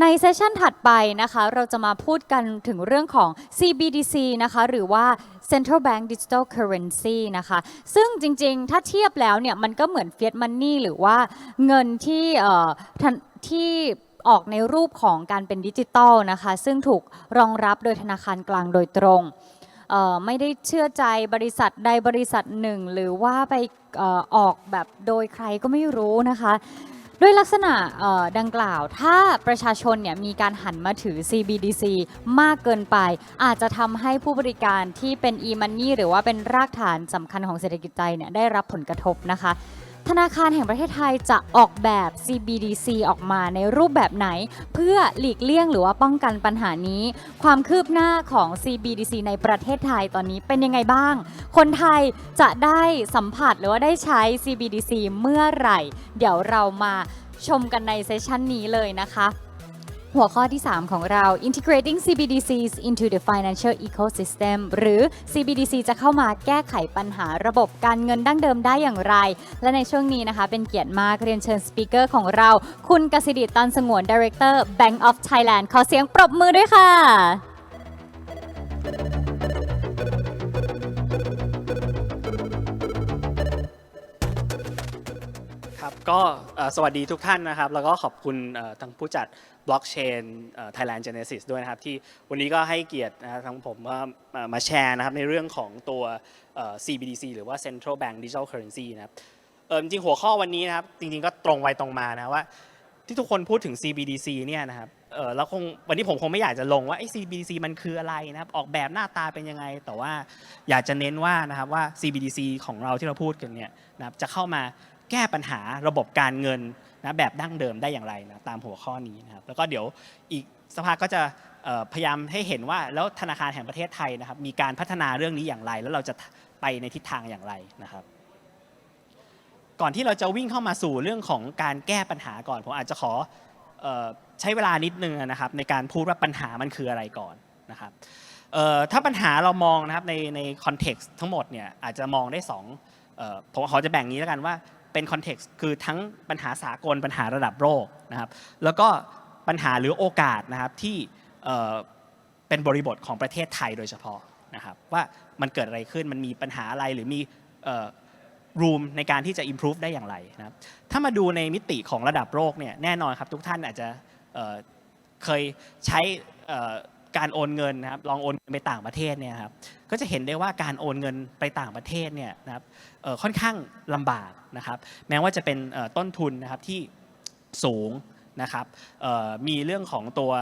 ในเซสชันถัดไปนะคะเราจะมาพูดกันถึงเรื่องของ CBDC นะคะหรือว่า Central Bank Digital Currency นะคะ ซึ่งจริงๆ ถ้าเทียบแล้วเนี่ยมันก็เหมือน Fiat Money หรือว่าเงินที่ท,ที่ออกในรูปของการเป็นดิจิตอลนะคะ ซึ่งถูกรองรับโดยธนาคารกลางโดยตรงไม่ได้เชื่อใจบริษัทใดบริษัทหนึ่ง หรือว่าไปออกแบบโดยใครก็ไม่รู้นะคะ ด้วยลักษณะดังกล่าว ถ้าประชาชนเนี่ยมีการหันมาถือ CBDC มากเกินไป อาจจะทำให้ผู้บริการที่เป็น e-money หรือว่าเป็นรากฐานสำคัญของเศรษฐกิจใจเนี่ยได้รับผลกระทบนะคะ ธนาคารแห่งประเทศไทยจะออกแบบ CBDC ออกมาในรูปแบบไหน เพื่อหลีกเลี่ยงหรือว่าป้องกันปัญหานี้ ความคืบหน้าของ CBDC ในประเทศไทยตอนนี้เป็นยังไงบ้าง คนไทยจะได้สัมผัสหรือว่าได้ใช้ CBDC เมื่อไหร่ เดี๋ยวเรามาชมกันในเซสชันนี้เลยนะคะ หัวข้อที่ 3 ของเรา integrating CBDCs into the financial ecosystem หรือ CBDC จะเข้ามาแก้ไขปัญหาระบบการเงินดั้งเดิมได้อย่างไร และในช่วงนี้นะคะ เป็นเกียรติมากเรียนเชิญสปีกเกอร์ของเรา คุณกสิดิตตันสงวน Director Bank of Thailand ขอเสียงปรบมือด้วยค่ะ ก็สวัสดีทุกท่านนะครับ แล้วก็ขอบคุณเอ่อทางผู้จัด Blockchain เอ่อ Thailand Genesis ด้วยนะครับ ที่วันนี้ก็ให้เกียรตินะครับทางผมว่ามาแชร์นะครับ ในเรื่องของตัว CBDC หรือว่า Central Bank Digital Currency นะครับจริงๆหัวข้อวันนี้นะครับ จริง ๆ ก็ตรงไปตรงมานะว่า ที่ทุกคนพูดถึง CBDC เนี่ยนะครับแล้วคงวันนี้ผมคงไม่อยากจะลงว่าไอ้ CBDC มันคืออะไรนะครับ ออกแบบหน้าตาเป็นยังไง แต่ว่าอยากจะเน้นว่านะครับว่า CBDC ของเราที่เราพูดกันเนี่ยนะครับจะเข้ามา แก้ปัญหาระบบการเงินนะแบบดั้งเดิมได้อย่างไรนะตามหัวข้อนี้นะครับแล้วก็เดี๋ยวอีกสักพักก็จะพยายามให้เห็นว่าแล้วธนาคารแห่งประเทศไทยนะครับมีการพัฒนาเรื่องนี้อย่างไร แล้วเราจะไปในทิศทางอย่างไรนะครับก่อนที่เราจะวิ่งเข้ามาสู่เรื่องของการแก้ปัญหาก่อน ผมอาจจะขอออใช้เวลานิดนึงนะครับ ในการพูดว่าปัญหามันคืออะไรก่อนนะครับถ้าปัญหาเรามองนะครับในในคอนเท็กซ์ทั้งหมดเนี่ยอาจจะมองได้สองผมขอจะแบ่งนี้แล้วกันว่า เป็นคอนเท็กซ์คือทั้งปัญหาสากลปัญหาระดับโลกนะครับ แล้วก็ปัญหาหรือโอกาสนะครับที่เป็นบริบทของประเทศไทยโดยเฉพาะนะครับ ว่ามันเกิดอะไรขึ้นมันมีปัญหาอะไรหรือมีรูมในการที่จะ improve ได้อย่างไรนะครับ ถ้ามาดูในมิติของระดับโลกเนี่ยแน่นอนครับทุกท่านอาจจะเคยใช้ การโอนเงินนะครับลองโอนเงินไปต่างประเทศเนี่ยครับก็จะเห็นได้ว่าการโอนเงินไปต่างประเทศเนี่ยนะครับค่อนข้างลำบากนะครับ แม้ว่าจะเป็นต้นทุนนะครับที่สูงนะครับมีเรื่องของตัว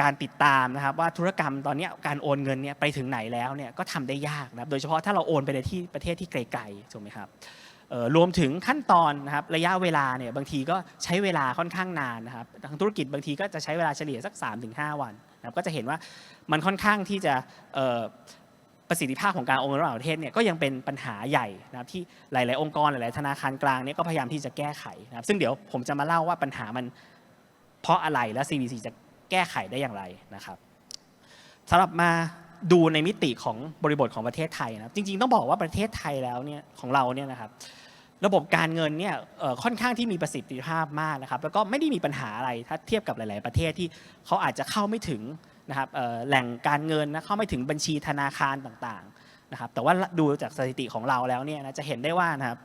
การติดตามนะครับว่าธุรกรรมตอนนี้การโอนเงินเนี่ยไปถึงไหนแล้วเนี่ยก็ทำได้ยากนะครับโดยเฉพาะถ้าเราโอนไปในที่ประเทศที่ไกลๆถูกไหมครับ รวมถึงขั้นตอนนะครับระยะเวลาเนี่ยบางทีก็ใช้เวลาค่อนข้างนานนะครับทางธุรกิจบางทีก็จะใช้เวลาเฉลี่ยสัก 3-5 วันนะครับก็จะเห็นว่ามันค่อนข้างที่จะประสิทธิภาพของการโอนเงินระหว่างประเทศเนี่ยก็ยังเป็นปัญหาใหญ่นะครับที่หลาย ๆ องค์กรหลาย ๆ ธนาคารกลางเนี่ยก็พยายามที่จะแก้ไขนะครับซึ่งเดี๋ยวผมจะมาเล่าว่าปัญหามันเพราะอะไรและ CBC จะแก้ไขได้อย่างไรนะครับสำหรับมา ดูในมิติของบริบทของประเทศไทยนะครับจริงๆต้องบอกว่าประเทศไทยแล้วเนี่ยของเราเนี่ยนะครับระบบการเงินเนี่ยค่อนข้างที่มีประสิทธิภาพมากนะครับแล้วก็ไม่ได้มีปัญหาอะไรถ้าเทียบกับหลาย ๆ ประเทศที่เขาอาจจะเข้าไม่ถึงนะครับแหล่งการเงินนะเข้าไม่ถึงบัญชีธนาคารต่างๆนะครับแต่ว่าดูจากสถิติของเราแล้วเนี่ยนะจะเห็นได้ว่านะครับ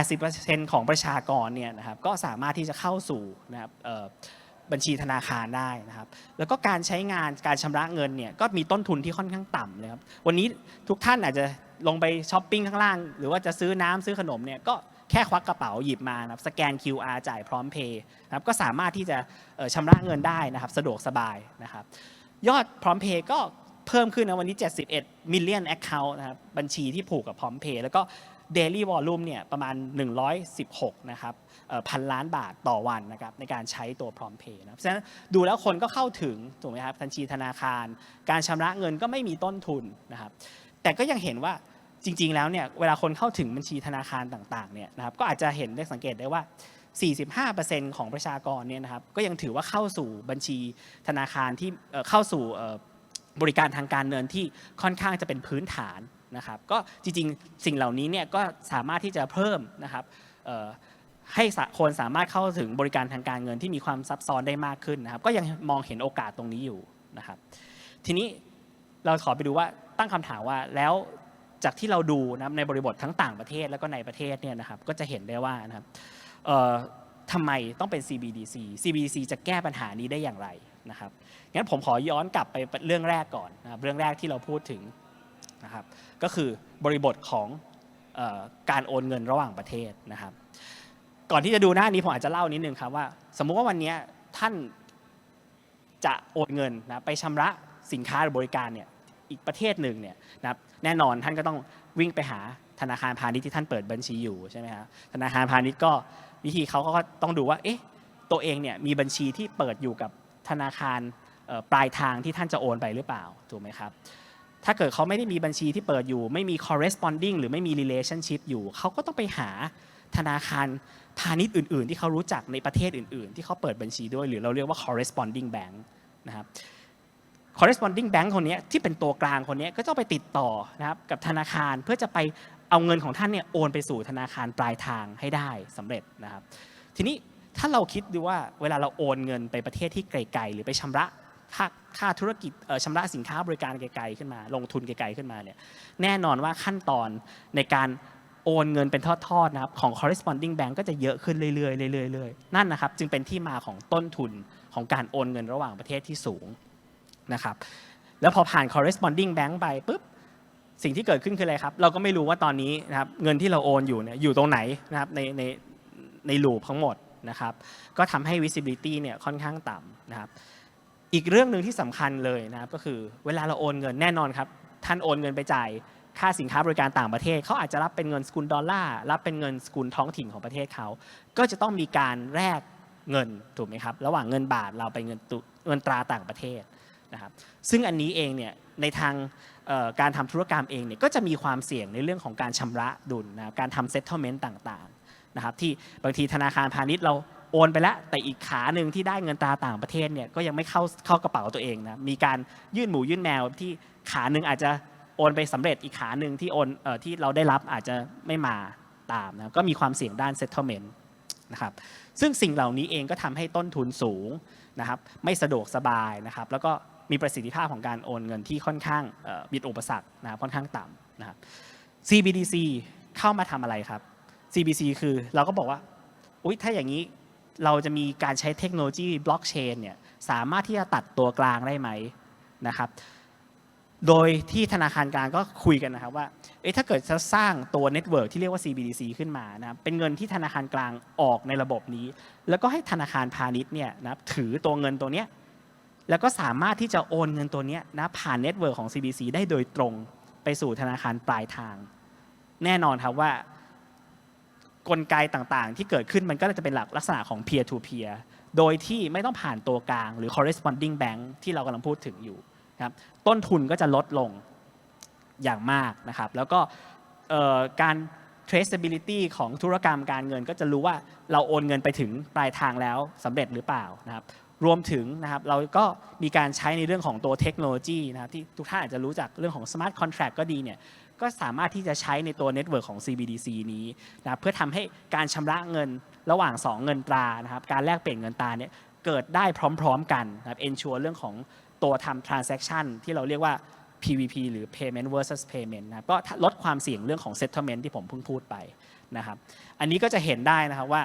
80%ของประชากรเนี่ยนะครับก็สามารถที่จะเข้าสู่นะครับ บัญชีธนาคารได้นะครับ แล้วก็การใช้งานการชำระเงินเนี่ยก็มีต้นทุนที่ค่อนข้างต่ำเลยครับ วันนี้ทุกท่านอาจจะลงไปช้อปปิ้งข้างล่าง หรือว่าจะซื้อน้ำซื้อขนมเนี่ยก็แค่ควักกระเป๋าหยิบมานะครับสแกน QR จ่ายพร้อมเพย์นะครับก็สามารถที่จะเอ่อชำระเงินได้นะครับ สะดวกสบายนะครับ ยอดพร้อมเพย์ก็เพิ่มขึ้นนะวันนี้ 71 million account นะครับบัญชีที่ผูกกับพร้อมเพย์แล้วก็ daily volume เนี่ยประมาณ 116 นะครับพันล้านบาทต่อวันนะครับในการใช้ตัวพร้อมเพย์นะครับฉะนั้นดูแล้วคนก็เข้าถึงถูกไหมครับบัญชีธนาคาร การชำระเงินก็ไม่มีต้นทุนนะครับแต่ก็ยังเห็นว่าจริง ๆ แล้วเนี่ยเวลาคนเข้าถึงบัญชีธนาคารต่างๆเนี่ยนะครับก็อาจจะเห็นได้สังเกตได้ว่า 45%ของประชากรเนี่ยนะครับก็ยังถือว่าเข้าสู่บัญชีธนาคารที่เข้าสู่บริการทางการเงินที่ค่อนข้างจะเป็นพื้นฐาน นะครับก็จริงๆ สิ่งเหล่านี้เนี่ยก็สามารถที่จะเพิ่มนะครับให้คนสามารถเข้าถึงบริการทางการเงินที่มีความซับซ้อนได้มากขึ้นนะครับ ก็ยังมองเห็นโอกาสตรงนี้อยู่นะครับ ทีนี้เราขอไปดูว่าตั้งคำถามว่าแล้วจากที่เราดูนะครับในบริบททั้งต่างประเทศแล้วก็ในประเทศเนี่ยนะครับก็จะเห็นได้ว่านะครับทำไมต้องเป็น CBDC CBDC จะแก้ปัญหานี้ได้อย่างไรนะครับงั้นผมขอย้อนกลับไปเรื่องแรกก่อนนะครับเรื่องแรกที่เราพูดถึง นะครับก็คือบริบทของการโอนเงินระหว่างประเทศนะครับ ก่อนที่จะดูหน้านี้ผมอาจจะเล่านิดนึงครับว่า สมมุติว่าวันนี้ท่านจะโอนเงินนะไปชำระสินค้าหรือบริการเนี่ยอีกประเทศหนึ่งเนี่ยนะแน่นอนท่านก็ต้องวิ่งไปหาธนาคารพาณิชย์ที่ท่านเปิดบัญชีอยู่ใช่ไหมครับธนาคารพาณิชย์ก็วิธีเขาก็ต้องดูว่าเอ๊ะตัวเองเนี่ยมีบัญชีที่เปิดอยู่กับธนาคารปลายทางที่ท่านจะโอนไปหรือเปล่าถูกไหมครับ ถ้าเกิดเขาไม่ได้มีบัญชีที่เปิดอยู่ ไม่มี corresponding หรือไม่มี relationship อยู่ เขาก็ต้องไปหาธนาคารพาณิชย์อื่น ๆ ที่เขารู้จักในประเทศอื่น ๆ ที่เขาเปิดบัญชีด้วย หรือเราเรียกว่า corresponding bank นะครับ corresponding bank คนนี้ที่เป็นตัวกลางคนนี้ก็ต้องไปติดต่อนะครับกับธนาคารเพื่อจะไปเอาเงินของท่านเนี่ยโอนไปสู่ธนาคารปลายทางให้ได้สำเร็จนะครับ ทีนี้ถ้าเราคิดดูว่าเวลาเราโอนเงินไปประเทศที่ไกล ๆ หรือไปชำระ ค่าค่าธุรกิจเอ่อชำระสินค้าบริการไกลๆขึ้นมา ลงทุนไกลๆขึ้นมาเนี่ยแน่นอนว่าขั้นตอนในการโอนเงินเป็นทอดๆนะครับของ corresponding bank ก็จะเยอะขึ้นเรื่อยๆเรื่อยๆเรื่อยๆนั่นนะครับจึงเป็นที่มาของต้นทุนของการโอนเงินระหว่างประเทศที่สูงนะครับแล้วพอผ่าน corresponding bank ไปปุ๊บสิ่งที่เกิดขึ้นคืออะไรครับ เราก็ไม่รู้ว่าตอนนี้นะครับเงินที่เราโอนอยู่เนี่ยอยู่ตรงไหนนะครับในในในลูปทั้งหมดนะครับ ก็ทำให้ visibility เนี่ยค่อนข้างต่ำนะครับ อีกเรื่องหนึ่งที่สำคัญเลยนะครับก็คือเวลาเราโอนเงินแน่นอนครับ ท่านโอนเงินไปจ่ายค่าสินค้าบริการต่างประเทศเขาอาจจะรับเป็นเงินสกุลดอลลาร์รับเป็นเงินสกุลท้องถิ่นของประเทศเขา ก็จะต้องมีการแลกเงินถูกไหมครับระหว่างเงินบาทเราไปเงินตุเงินตราต่างประเทศนะครับซึ่งอันนี้เองเนี่ยในทางการทำธุรกรรมเองเนี่ยก็จะมีความเสี่ยงในเรื่องของการชำระดุลนะครับการทำ settlement ต่างๆนะครับที่บางทีธนาคารพาณิชย์เรา โอนไปแล้วแต่อีกขาหนึ่งที่ได้เงินตาต่างประเทศเนี่ยก็ยังไม่เข้าเข้ากระเป๋าตัวเองนะมีการยื่นหมูยื่นแมวที่ขาหนึ่งอาจจะโอนไปสำเร็จอีกขาหนึ่งที่โอนเอ่อที่เราได้รับอาจจะไม่มาตามนะก็มีความเสี่ยงด้าน settlement นะครับซึ่งสิ่งเหล่านี้เองก็ทำให้ต้นทุนสูงนะครับไม่สะดวกสบายนะครับแล้วก็มีประสิทธิภาพของการโอนเงินที่ค่อนข้างเอ่อมีอุปสรรคนะครับค่อนข้างต่ำนะครับ CBDC เข้ามาทำอะไรครับ CBDC คือเราก็บอกว่า อุ๊ยถ้าอย่างนี้ เราจะมีการใช้เทคโนโลยีบล็อกเชนเนี่ยสามารถที่จะตัดตัวกลางได้ไหมนะครับ โดยที่ธนาคารกลางก็คุยกันนะครับว่าเอถ้าเกิดจะสร้างตัวเน็ตเวิร์กที่เรียกว่า CBDC ขึ้นมานะครับเป็นเงินที่ธนาคารกลางออกในระบบนี้ แล้วก็ให้ธนาคารพาณิชย์เนี่ยนะถือตัวเงินตัวเนี้ยแล้วก็สามารถที่จะโอนเงินตัวเนี้ยนะผ่านเน็ตเวิร์กของ CBDC ได้โดยตรงไปสู่ธนาคารปลายทาง แน่นอนครับว่า กลไกต่างๆ ที่เกิดขึ้นมันก็จะเป็นหลักลักษณะของ peer to peer โดยที่ไม่ต้องผ่านตัวกลางหรือ corresponding bank ที่เรากำลังพูดถึงอยู่ครับต้นทุนก็จะลดลงอย่างมากนะครับ แล้วก็การ traceability ของธุรกรรมการเงินก็จะรู้ว่าเราโอนเงินไปถึงปลายทางแล้วสำเร็จหรือเปล่านะครับ รวมถึงนะครับเราก็มีการใช้ในเรื่องของตัวเทคโนโลยีนะครับที่ทุกท่านอาจจะรู้จักเรื่องของ smart contract ก็ดีเนี่ย ก็สามารถที่จะใช้ในตัวเน็ตเวิร์กของ CBDC นี้นะเพื่อทำให้การชำระเงินระหว่าง 2 เงินตรานะครับการแลกเปลี่ยนเงินตราเนี่ยเกิดได้พร้อมๆกันนะครับ ensure เรื่องของตัวทำ transaction ที่เราเรียกว่า PVP หรือ payment versus payment นะครับก็ลดความเสี่ยงเรื่องของ settlement ที่ผมเพิ่งพูดไปนะครับ อันนี้ก็จะเห็นได้นะครับว่า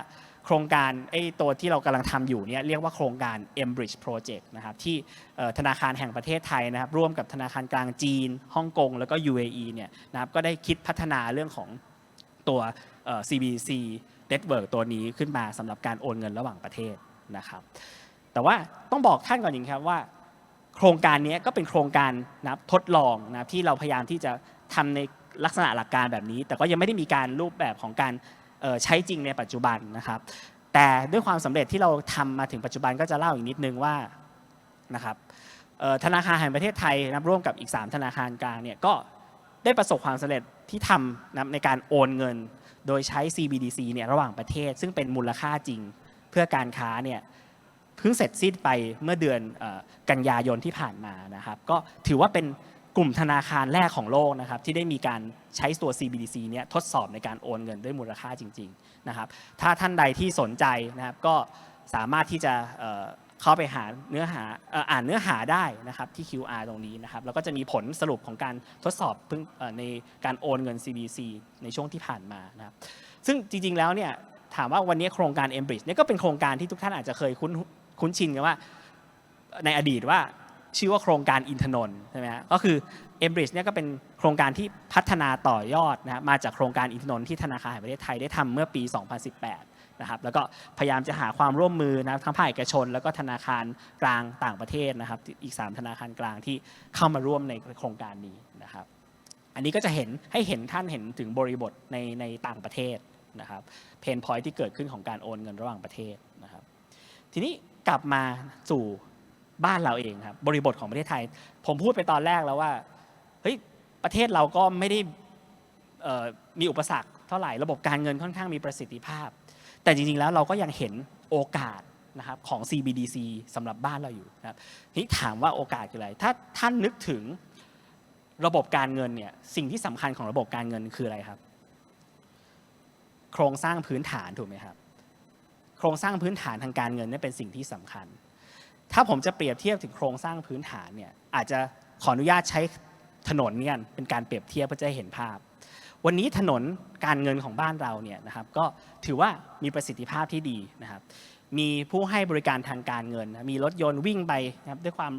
โครงการไอ้ตัวที่เรากำลังทำอยู่เนี่ยเรียกว่าโครงการ M Bridge Project นะครับที่ธนาคารแห่งประเทศไทยนะครับร่วมกับธนาคารกลางจีนฮ่องกงแล้วก็ UAE เนี่ยนะครับก็ได้คิดพัฒนาเรื่องของตัว CBC Network ตัวนี้ขึ้นมาสำหรับการโอนเงินระหว่างประเทศนะครับแต่ว่าต้องบอกท่านก่อนอย่างครับว่า โครงการนี้ก็เป็นโครงการนะครับทดลองนะครับที่เราพยายามที่จะทำในลักษณะหลักการแบบนี้ แต่ก็ยังไม่ได้มีการรูปแบบของการ ใช้จริงในปัจจุบันนะครับ แต่ด้วยความสำเร็จที่เราทำมาถึงปัจจุบันก็จะเล่าอีกนิดนึงว่านะครับธนาคารแห่งประเทศไทยนับร่วมกับอีก 3 ธนาคารกลางเนี่ยก็ได้ประสบความสำเร็จที่ทำนะในการโอนเงิน โดยใช้ CBDC เนี่ยระหว่างประเทศ ซึ่งเป็นมูลค่าจริงเพื่อการค้าเนี่ยเพิ่งเสร็จสิ้นไปเมื่อเดือนกันยายนที่ผ่านมานะครับ ก็ถือว่าเป็น กลุ่มธนาคารแรกของโลกนะครับที่ได้มีการใช้ตัว CBDC เนี่ยทดสอบในการโอนเงินด้วยมูลค่าจริงๆนะครับถ้าท่านใดที่สนใจนะครับก็สามารถที่จะเข้าไปหาเนื้อหาอ่านเนื้อหาได้นะครับที่ QR ตรงนี้นะครับแล้วก็จะมีผลสรุปของการทดสอบเพิ่งในการโอนเงิน CBDC ในช่วงที่ผ่านมานะครับซึ่งจริงๆแล้วเนี่ยถามว่าวันนี้โครงการ Embridge เนี่ยก็เป็นโครงการที่ทุกท่านอาจจะเคยคุ้นคุ้นชินกันว่าในอดีตว่า ชื่อว่าโครงการอินทนนท์ใช่ไหมฮะก็คือ e m b r i d g e เนี่ยก็เป็นโครงการที่พัฒนาต่อยอดนะมาจากโครงการอินทนนท์ที่ธนาคารแห่งประเทศไทยได้ทำเมื่อปี 2018 นะครับ แล้วก็พยายามจะหาความร่วมมือนะทั้งภาคเอกชน แล้วก็ธนาคารกลางต่างประเทศนะครับ อีก 3 ธนาคารกลางที่เข้ามาร่วมในโครงการนี้นะครับ อันนี้ก็จะเห็นให้เห็นท่านเห็นถึงบริบทในในต่างประเทศนะครับ เพนพอยที่เกิดขึ้นของการโอนเงินระหว่างประเทศนะครับ ทีนี้กลับมาสู่ บ้านเราเองครับบริบทของประเทศไทย ผมพูดไปตอนแรกแล้วว่าเฮ้ยประเทศเราก็ไม่ได้มีอุปสรรคเท่าไหร่ระบบการเงินค่อนข้างมีประสิทธิภาพ แต่จริงๆแล้วเราก็ยังเห็นโอกาสนะครับของ CBDC สำหรับบ้านเราอยู่นะครับทีนี้ถามว่าโอกาสคืออะไร ถ้าท่านนึกถึงระบบการเงินเนี่ยสิ่งที่สำคัญของระบบการเงินคืออะไรครับ โครงสร้างพื้นฐานถูกไหมครับ โครงสร้างพื้นฐานทางการเงินนี่เป็นสิ่งที่สำคัญ ถ้าผมจะเปรียบเทียบถึงโครงสร้างพื้นฐานเนี่ยอาจจะขออนุญาตใช้ถนนเนี่ยเป็นการเปรียบเทียบเพื่อจะเห็นภาพ วันนี้ถนนการเงินของบ้านเราเนี่ยนะครับก็ถือว่ามีประสิทธิภาพที่ดีนะครับ มีผู้ให้บริการทางการเงิน มีรถยนต์วิ่งไปนะครับด้วยความ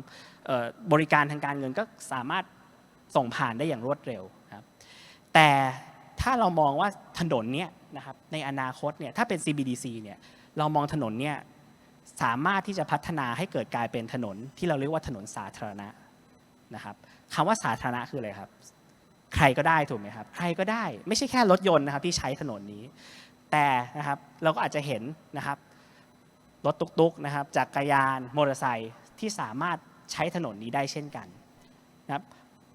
บริการทางการเงินก็สามารถส่งผ่านได้อย่างรวดเร็วนะครับแต่ถ้าเรามองว่าถนนเนี่ยนะครับในอนาคตเนี่ยถ้าเป็น CBDC เนี่ยเรามองถนนเนี่ย สามารถที่จะพัฒนาให้เกิดกลายเป็นถนนที่เราเรียกว่าถนนสาธารณะนะครับคำว่าสาธารณะคืออะไรครับ ใครก็ได้ถูกไหมครับ ใครก็ได้ไม่ใช่แค่รถยนต์นะครับที่ใช้ถนนนี้ แต่นะครับเราก็อาจจะเห็นนะครับรถตุกๆนะครับจักรยานมอเตอร์ไซค์ที่สามารถใช้ถนนนี้ได้เช่นกันนะครับ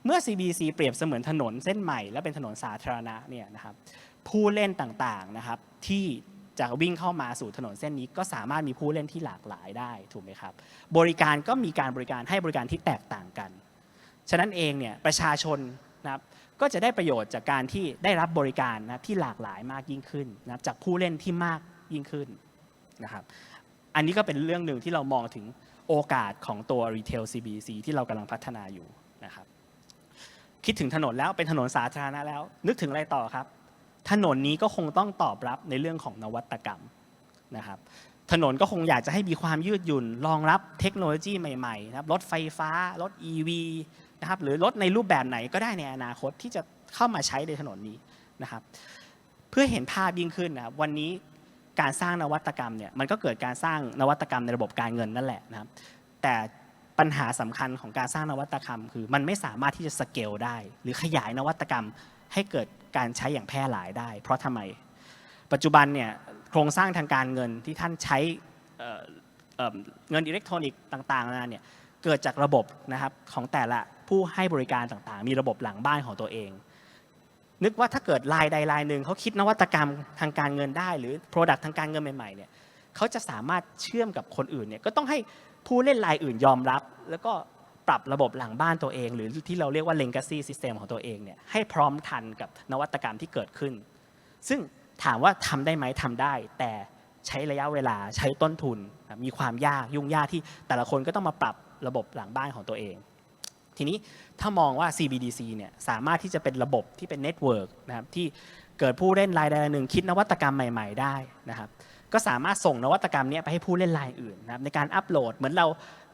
เมื่อ CBC เปรียบเสมือนถนนเส้นใหม่และเป็นถนนสาธารณะเนี่ยนะครับผู้เล่นต่างๆนะครับที่ จะวิ่งเข้ามาสู่ถนนเส้นนี้ก็สามารถมีผู้เล่นที่หลากหลายได้ถูกไหมครับ บริการก็มีการบริการให้บริการที่แตกต่างกัน ฉะนั้นเองเนี่ยประชาชนนะครับก็จะได้ประโยชน์จากการที่ได้รับบริการนะที่หลากหลายมากยิ่งขึ้นนะครับจากผู้เล่นที่มากยิ่งขึ้นนะครับอันนี้ก็เป็นเรื่องหนึ่งที่เรามองถึงโอกาสของตัว Retail CBC ที่เรากำลังพัฒนาอยู่นะครับคิดถึงถนนแล้วเป็นถนนสาธารณะแล้ว นึกถึงอะไรต่อครับ ถนนนี้ก็คงต้องตอบรับในเรื่องของนวัตกรรมนะครับถนนก็คงอยากจะให้มีความยืดหยุ่น รองรับเทคโนโลยีใหม่ๆนะครับรถไฟฟ้า รถ EV นะครับหรือรถในรูปแบบไหนก็ได้ในอนาคตที่จะเข้ามาใช้ในถนนนี้นะครับเพื่อเห็นภาพยิ่งขึ้นนะครับวันนี้การสร้างนวัตกรรมเนี่ยมันก็เกิดการสร้างนวัตกรรมในระบบการเงินนั่นแหละนะครับแต่ปัญหาสำคัญของการสร้างนวัตกรรม คือมันไม่สามารถที่จะสเกลได้ หรือขยายนวัตกรรมให้เกิด การใช้อย่างแพร่หลายได้ เพราะทำไม ปัจจุบันเนี่ยโครงสร้างทางการเงินที่ท่านใช้เงินอิเล็กทรอนิกส์ต่างๆนานาเนี่ยเกิดจากระบบนะครับของแต่ละผู้ให้บริการต่างๆ มีระบบหลังบ้านของตัวเอง นึกว่าถ้าเกิดรายใดรายหนึ่งเขาคิดนวัตกรรมทางการเงินได้ หรือ Product ทางการเงินใหม่ๆเนี่ยเขาจะสามารถเชื่อมกับคนอื่นเนี่ยก็ต้องให้ผู้เล่นรายอื่นยอมรับ แล้วก็ ปรับระบบหลังบ้านตัวเอง หรือที่เราเรียกว่า legacy system ของตัวเองเนี่ยให้พร้อมทันกับนวัตกรรมที่เกิดขึ้น ซึ่งถามว่าทำได้ไหมทำได้ แต่ใช้ระยะเวลาใช้ต้นทุน มีความยากยุ่งยากที่แต่ละคนก็ต้องมาปรับระบบหลังบ้านของตัวเอง ทีนี้ถ้ามองว่า CBDC เนี่ยสามารถที่จะเป็นระบบที่เป็นเน็ตเวิร์กนะครับที่เกิดผู้เล่นรายใดรายหนึ่งคิดนวัตกรรมใหม่ ๆ ได้นะครับ ก็สามารถส่งนวัตกรรมนี้ไปให้ผู้เล่นรายอื่นนะครับในการอัปโหลดเหมือนเรา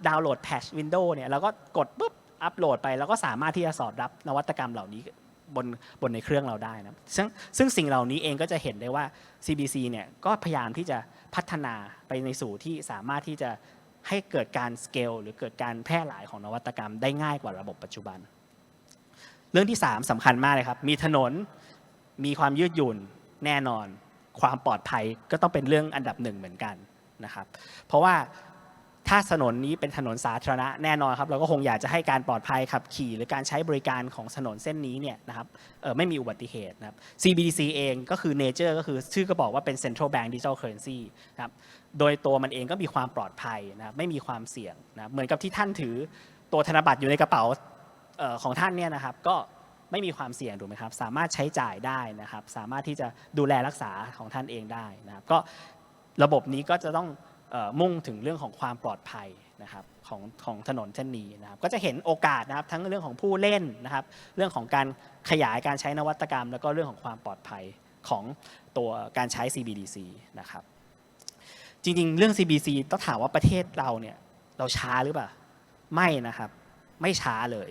ดาวน์โหลดแพชวินโดว์เนี่ยเราก็กดปุ๊บอัปโหลดไป แล้วก็สามารถที่จะสอดรับนวัตกรรมเหล่านี้บนบนในเครื่องเราได้นะซึ่งซึ่งสิ่งเหล่านี้เองก็จะเห็นได้ว่า CBC เนี่ยก็พยายามที่จะพัฒนาไปในสู่ที่สามารถที่จะให้เกิดการสเกลหรือเกิดการแพร่หลายของนวัตกรรมได้ง่ายกว่าระบบปัจจุบัน เรื่องที่ 3สำคัญมากเลยครับ มีถนนมีความยืดหยุ่นแน่นอน ความปลอดภัยก็ต้องเป็นเรื่องอันดับหนึ่งเหมือนกันนะครับ เพราะว่าถ้าถนนนี้เป็นถนนสาธารณะแน่นอนครับ เราก็คงอยากจะให้การปลอดภัยขับขี่ หรือการใช้บริการของถนนเส้นนี้เนี่ยนะครับไม่มีอุบัติเหตุนะครับ CBDC เองก็คือ nature ก็คือชื่อก็บอกว่าเป็น central bank digital currency นะครับโดยตัวมันเองก็มีความปลอดภัยนะครับไม่มีความเสี่ยงนะเหมือนกับที่ท่านถือตัวธนบัตรอยู่ในกระเป๋าของท่านเนี่ยนะครับ ก็ ไม่มีความเสี่ยงถูกไหมครับ สามารถใช้จ่ายได้นะครับ สามารถที่จะดูแลรักษาของท่านเองได้นะครับ ก็ระบบนี้ก็จะต้องออมุ่งถึงเรื่องของความปลอดภัยนะครับของของถนนเส้นนี้นะครับก็จะเห็นโอกาสนะครับทั้งเรื่องของผู้เล่นนะครับ เรื่องของการขยายการใช้นวัตกรรม แล้วก็เรื่องของความปลอดภัยของตัวการใช้ CBDC นะครับ จริงๆ เรื่อง CBC ต้องถามว่าประเทศเราเนี่ยเราช้าหรือเปล่า ไม่นะครับ ไม่ช้าเลย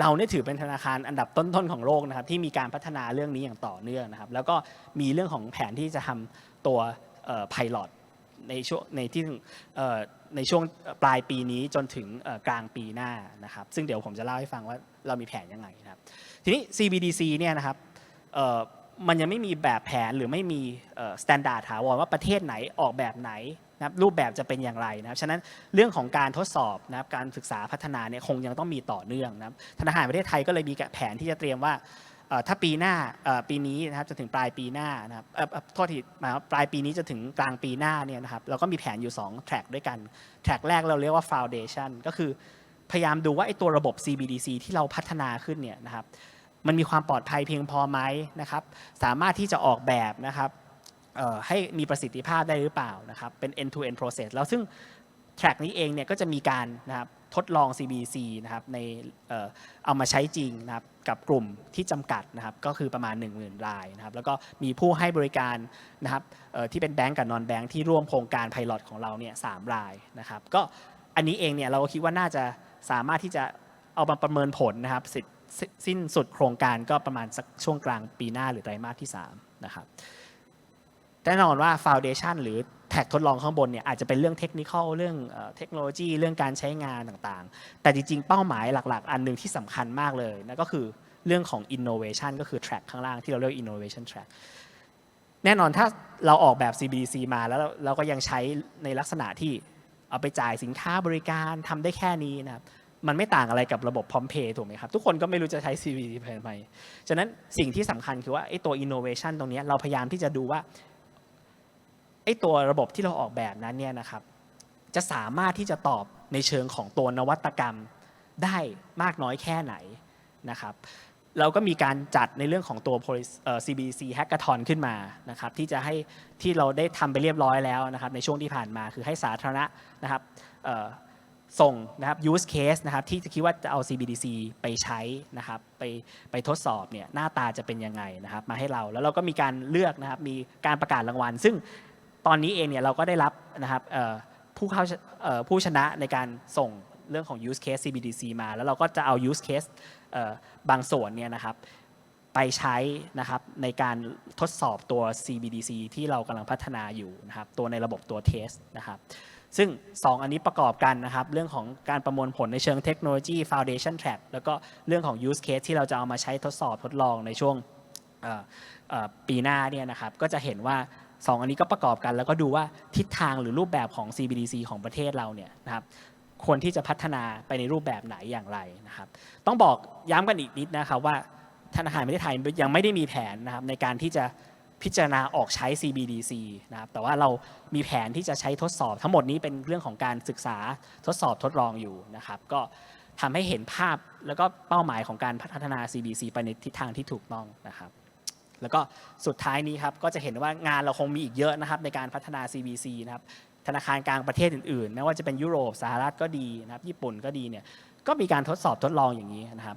เราเนี่ยถือเป็นธนาคารอันดับต้นๆของโลกนะครับที่มีการพัฒนาเรื่องนี้อย่างต่อเนื่องนะครับ แล้วก็มีเรื่องของแผนที่จะทำตัวไพลอตในช่วงในที่ในช่วงปลายปีนี้จนถึงกลางปีหน้านะครับ ซึ่งเดี๋ยวผมจะเล่าให้ฟังว่าเรามีแผนยังไงนะครับ ทีนี้ CBDC เนี่ยนะครับมันยังไม่มีแบบแผนหรือไม่มีสแตนดาร์ดถาวรว่าประเทศไหนออกแบบไหน นะครับรูปแบบจะเป็นอย่างไรนะครับฉะนั้นเรื่องของการทดสอบนะครับการศึกษาพัฒนาเนี่ยคงยังต้องมีต่อเนื่องนะครับธนาคารประเทศไทยก็เลยมีแผนที่จะเตรียมว่าถ้าปีหน้าปีนี้นะครับจะถึงปลายปีหน้านะครับโทษทีมาปลายปีนี้จะถึงกลางปีหน้าเนี่ยนะครับเราก็มีแผนอยู่2แทร็กด้วยกันแทร็กแรกเราเรียกว่า foundation ก็คือพยายามดูว่าไอ้ตัวระบบ CBDC ที่เราพัฒนาขึ้นเนี่ยนะครับมันมีความปลอดภัยเพียงพอไหมนะครับสามารถที่จะออกแบบนะครับ ให้มีประสิทธิภาพได้หรือเปล่านะครับเป็น end to end process แล้วซึ่ง track นี้เองเนี่ยก็จะมีการนะครับทดลอง CBC นะครับในเอามาใช้จริงนะครับกับกลุ่มที่จำกัดนะครับก็คือประมาณ 10,000 รายนะครับแล้วก็มีผู้ให้บริการนะครับที่เป็นแบงก์กับนอนแบงก์ที่ร่วมโครงการไพลอตของเราเนี่ยสามรายนะครับก็อันนี้เองเนี่ยเราก็คิดว่าน่าจะสามารถที่จะเอามาประเมินผลนะครับสิสิสิ้นสุดโครงการก็ประมาณสักช่วงกลางปีหน้าหรือไตรมาสที่3นะครับ แน่นอนว่า Foundation หรือแท็กทดลองข้างบนเนี่ยอาจจะเป็นเรื่องเทคนิคเรื่องเทคโนโลยีเรื่องการใช้งานต่างๆ แต่จริงๆ เป้าหมายหลักๆ อันหนึ่งที่สำคัญมากเลยนั่นก็คือเรื่องของ innovation ก็คือ track ข้างล่างที่เราเรียก innovation track แน่นอนถ้าเราออกแบบ CBDC มาแล้วเราก็ยังใช้ในลักษณะที่เอาไปจ่ายสินค้าบริการทำได้แค่นี้นะครับมันไม่ต่างอะไรกับระบบพร้อมเพย์ถูกไหมครับ ทุกคนก็ไม่รู้จะใช้ CBDC ไปทำไมฉะนั้นสิ่งที่สำคัญคือว่าไอ้ตัว innovation ตรงนี้เราพยายามที่จะดูว่า ไอ้ตัวระบบที่เราออกแบบนั้นเนี่ยนะครับจะสามารถที่จะตอบในเชิงของตัวนวัตกรรมได้มากน้อยแค่ไหนนะครับเราก็มีการจัดในเรื่องของตัว CBC Hackathon ขึ้นมานะครับที่จะให้ที่เราได้ทำไปเรียบร้อยแล้วนะครับในช่วงที่ผ่านมาคือให้สาธารณะนะครับส่งนะครับ use case นะครับที่จะคิดว่าจะเอา CBDC ไปใช้นะครับไปไปทดสอบเนี่ยหน้าตาจะเป็นยังไงนะครับมาให้เราแล้วเราก็มีการเลือกนะครับมีการประกาศรางวัล ซึ่ง ตอนนี้เองเนี่ยเราก็ได้รับนะครับผู้เข้าผู้ชนะในการส่งเรื่องของ use case CBDC มา แล้วเราก็จะเอา use case เอ่อบางส่วนเนี่ยนะครับไปใช้นะครับในการทดสอบตัว CBDC ที่เรากำลังพัฒนาอยู่นะครับตัวในระบบตัว test นะครับซึ่ง 2 อันนี้ประกอบกันนะครับเรื่องของการประมวลผลในเชิงเทคโนโลยี foundation track แล้วก็เรื่องของ use case ที่เราจะเอามาใช้ทดสอบทดลองในช่วงปีหน้าเนี่ยนะครับก็จะเห็นว่า 2อันนี้ก็ประกอบกันแล้วก็ดูว่าทิศทางหรือรูปแบบของ CBDC ของประเทศเราเนี่ยนะครับควรที่จะพัฒนาไปในรูปแบบไหนอย่างไรนะครับ ต้องบอกย้ำกันอีกนิดนะครับว่าธนาคารประเทศไทยยังไม่ได้มีแผนนะครับในการที่จะพิจารณาออกใช้ CBDC นะครับแต่ว่าเรามีแผนที่จะใช้ทดสอบ ทั้งหมดนี้เป็นเรื่องของการศึกษาทดสอบทดลองอยู่นะครับ ก็ทำให้เห็นภาพแล้วก็เป้าหมายของการพัฒนา CBDC ไปในทิศทางที่ถูกต้องนะครับ แล้วก็สุดท้ายนี้ครับก็จะเห็นว่างานเราคงมีอีกเยอะนะครับในการพัฒนา CBC นะครับธนาคารกลางประเทศอื่นๆ ไม่ว่าจะเป็นยุโรปสหรัฐก็ดีนะครับญี่ปุ่นก็ดีเนี่ยก็มีการทดสอบทดลองอย่างนี้นะครับ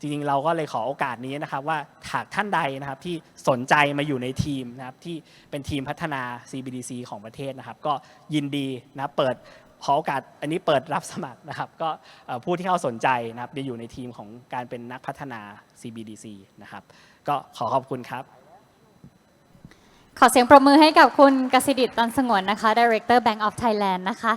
จริงๆเราก็เลยขอโอกาสนี้นะครับว่าหากท่านใดนะครับที่สนใจมาอยู่ในทีมนะครับที่เป็นทีมพัฒนา CBDC ของประเทศนะครับ ก็ยินดีนะเปิดขอโอกาสอันนี้เปิดรับสมัครนะครับ ก็ผู้ที่เข้าสนใจนะครับจะอยู่ในทีมของการเป็นนักพัฒนา CBDC นะครับ ก็ขอขอบคุณครับ ขอเสียงปรบมือให้กับคุณกสิดิตตันสงวนนะคะ Director Bank of Thailand นะคะ